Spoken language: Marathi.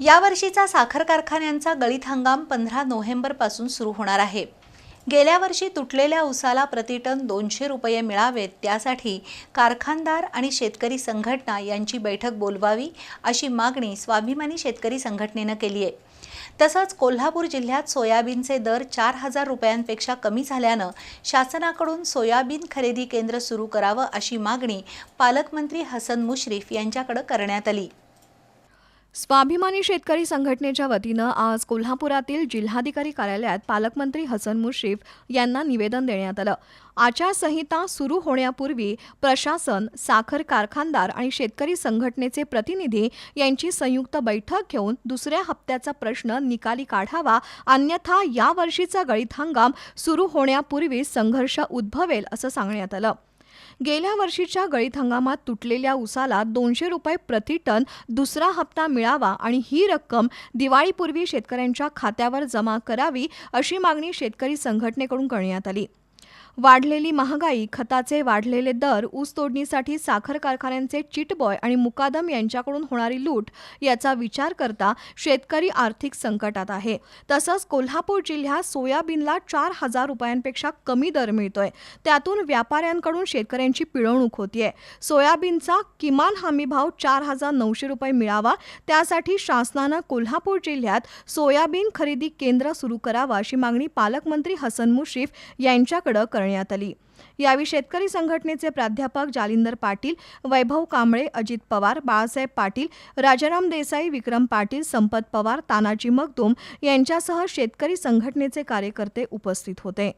यावर्षीचा साखर कारखान्यांचा गळीत हंगाम पंधरा नोव्हेंबरपासून सुरू होणार आहे. गेल्या वर्षी तुटलेल्या उसाला प्रतिटन दोनशे रुपये मिळावेत त्यासाठी कारखानदार आणि शेतकरी संघटना यांची बैठक बोलवावी अशी मागणी स्वाभिमानी शेतकरी संघटनेनं केली आहे. तसंच कोल्हापूर जिल्ह्यात सोयाबीनचे दर चार हजार रुपयांपेक्षा कमी झाल्यानं शासनाकडून सोयाबीन खरेदी केंद्र सुरू करावं अशी मागणी पालकमंत्री हसन मुश्रीफ यांच्याकडे करण्यात आली. स्वाभिमानी शेतकरी संघटनेच्या वतीनं आज कोल्हापुरातील जिल्हाधिकारी कार्यालयात पालकमंत्री हसन मुश्रीफ यांना निवेदन देण्यात आलं. आचारसंहिता सुरू होण्यापूर्वी प्रशासन साखर कारखानदार आणि शेतकरी संघटनेचे प्रतिनिधी यांची संयुक्त बैठक घेऊन दुसऱ्या हप्त्याचा प्रश्न निकाली काढावा अन्यथा यावर्षीचा गळीत हंगाम सुरू होण्यापूर्वी संघर्ष उद्भवेल असं सांगण्यात आलं. गेल्या वर्षीच्या गळीत हंगामात तुटलेल्या उसाला दोनशे रुपये प्रति टन दुसरा हप्ता मिळावा आणि ही रक्कम दिवाळीपूर्वी शेतकऱ्यांच्या खात्यावर जमा करावी अशी मागणी शेतकरी संघटनेकडून करण्यात आली. वाढलेली महागाई खताचे वाढलेले दर ऊस तोडणीसाठी साखर कारखान्यांचे चिटबॉय आणि मुकादम यांच्याकडून होणारी लूट याचा विचार करता शेतकरी आर्थिक संकटात आहे. तसंच कोल्हापूर जिल्ह्यात सोयाबीनला चार हजार रुपयांपेक्षा कमी दर मिळतोय. त्यातून व्यापाऱ्यांकडून शेतकऱ्यांची पिळवणूक होतीये. सोयाबीनचा किमान हमी भाव चार हजार नऊशे रुपये मिळावा त्यासाठी शासनानं कोल्हापूर जिल्ह्यात सोयाबीन खरेदी केंद्र सुरू करावं अशी मागणी पालकमंत्री हसन मुश्रीफ यांच्याकडे करण्यात आली. यावेळी शेतकरी संघटनेचे प्राध्यापक जालिंदर पाटील वैभव कांबळे अजित पवार बाळासाहेब पाटील राजाराम देसाई विक्रम पाटील संपत पवार तानाजी मगदूम यांच्यासह शेतकरी संघटनेचे कार्यकर्ते उपस्थित होते.